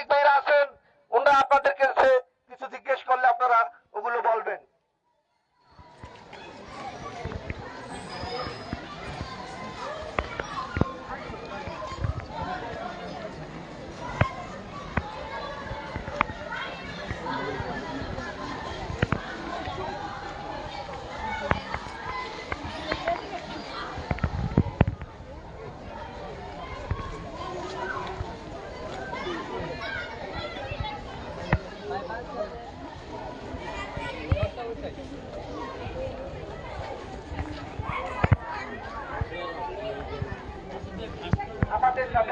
সাংবাদিক ভাইরা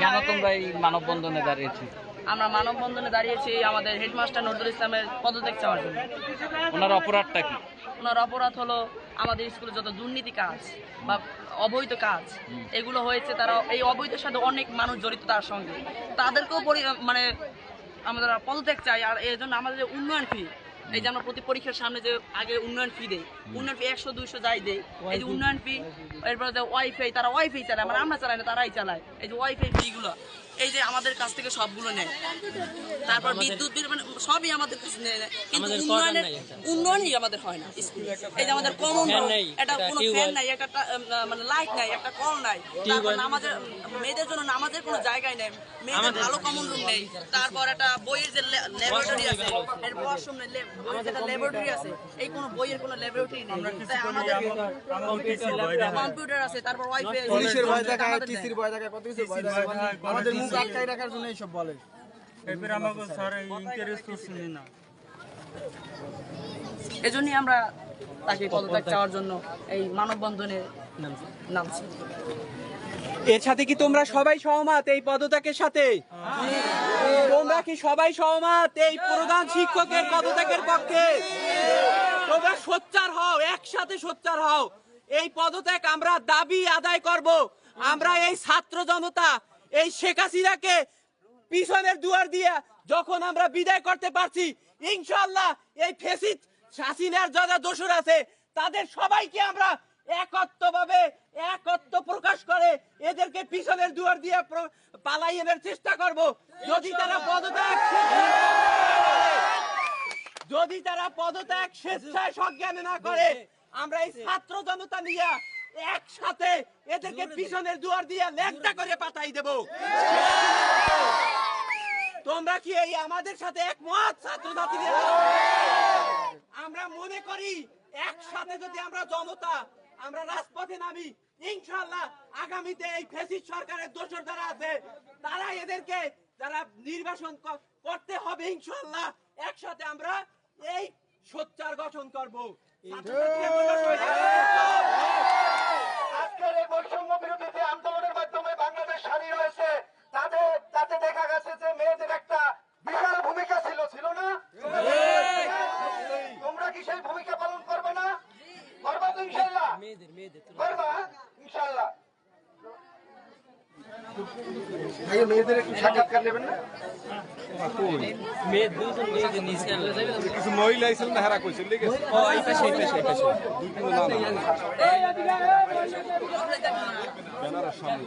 কেন তোমরা এই মানববন্ধনে দাঁড়িয়েছি আমরা মানববন্ধনে দাঁড়িয়েছি আমাদের হেডমাস্টার নজরুল ইসলামের পদত্যাগ চাওয়ার জন্য। ওনার অপরাধটা কি? ওনার অপরাধ হলো আমাদের স্কুলে যত দুর্নীতি কাজ বা অবৈধ কাজ এগুলো হয়েছে তারা এই অবৈধের সাথে অনেক মানুষ জড়িত তার সঙ্গে। তাদেরকেও পরি- মানে আমরা পদত্যাগ চাই আর এই জন্য আমাদের যে উন্নয়ন ফি এই যে আমরা প্রতি পরীক্ষার সামনে যে আগে উন্নয়ন ফি দেয় উন্নয়ন ফি একশো দুইশো যাই দেয় এই যে উন্নয়ন ফি এরপরে যে ওয়াইফাই তারা ওয়াইফাই চালায় মানে আমরা চালাই না তারাই চালায় এই যে ওয়াইফাই ফিগুলো এই যে আমাদের কাছ থেকে সবগুলো নেয়। তারপর বিদ্যুৎ বিল মানে সবই আমাদের কাছে নেয় নেয়। কিন্তু উন্নয়নের উন্নয়নই আমাদের হয় না স্কুলে। এই যে আমাদের কমন এটা কোনো ফ্যান নাই একটা মানে লাইট নাই একটা কল নাই। তারপর আমাদের মেয়েদের জন্য নামাজের কোনো জায়গায় নেই। মেয়েদের ভালো কমন রুম নেই। তারপর একটা বইয়ের যে ল্যাবরেটরি আছে এর ওয়াশরুম নেই যেটা ল্যাবরেটরি আছে এই কোনো বইয়ের কোনো ল্যাবরেটরি নেই। তাই আমাদের কম্পিউটার আছে তারপর ওয়াইফাই পুলিশের ভয় দেখায় টিসির ভয় দেখায় কত কিছু ভয় দেখায়? আমাদের মুখ আটকাই রাখার জন্য এইসব বলে। এবার আমাকে স্যার ইন্টারেস্ট করছিলেন না এজন্যই আমরা তাকে পদত্যাগ চাওয়ার জন্য এই মানববন্ধনে নামছি। এর সাথে কি তোমরা সবাই সহমত এই পদত্যাগের সাথে? তোমরা কি সবাই সহমত এই প্রধান শিক্ষকের পদত্যাগের পক্ষে? তোমরা সোচ্চার হও একসাথে সোচ্চার হও। এই পদত্যাগ আমরা দাবি আদায় করব। আমরা এই ছাত্র জনতা এই শেখ হাসিনাকে পিছনের দুয়ার দিয়ে যখন আমরা বিদায় করতে পারছি ইনশাল্লাহ এই ফেসিদ হাসিনার যারা দোষর আছে, তাদের সবাইকে আমরা একত্র প্রকাশ করে এদেরকে পিছনের দুয়ার দিয়ে প্র- পালাইয়ের চেষ্টা করব। যদি তারা পদত্যাগ যদি তারা পদত্যাগ স্বেচ্ছায় সজ্ঞানে না করে, আমরা এই ছাত্র জনতা নিয়ে একসাথে এদেরকে পিছনের দুয়ার দিয়ে ল্যাংটা করে পাঠাই দেব। তোমরা কি এই আমাদের সাথে একমত ছাত্র ছাত্রীরা আমরা মনে করি একসাথে যদি আমরা জনতা আমরা রাজপথে নামি ইনশাল্লাহ আগামীতে এই ফেসিস্ট সরকারের দোষর যারা আছে তারা এদেরকে যারা নির্বাসন ক- করতে হবে ইনশাল্লাহ একসাথে আমরা এই সোচ্চার গঠন করব ছাত্রছাত্রীরা তোমরা সবাই আজকের এই বৈষম্য বিরোধী যে আন্দোলনের মাধ্যমে বাংলাদেশ স্বাধীন হয়েছে তাদের তাতে দেখা গেছে যে মেয়েদের একটা বিশাল ভূমিকা ছিল ছিল না তোমরা কি সেই ভূমিকা পালন করবে না করবা তো ইনশাল্লাহ করবা ইনশাল্লাহ আগে মেয়েদের একটু সাক্ষাৎকার নেবেন না কিছু মহিলা ছিল না হেরা কইছিল ঠিক আছে ও এই পাশে এই পাশে এই পাশে ব্যানারের সামনে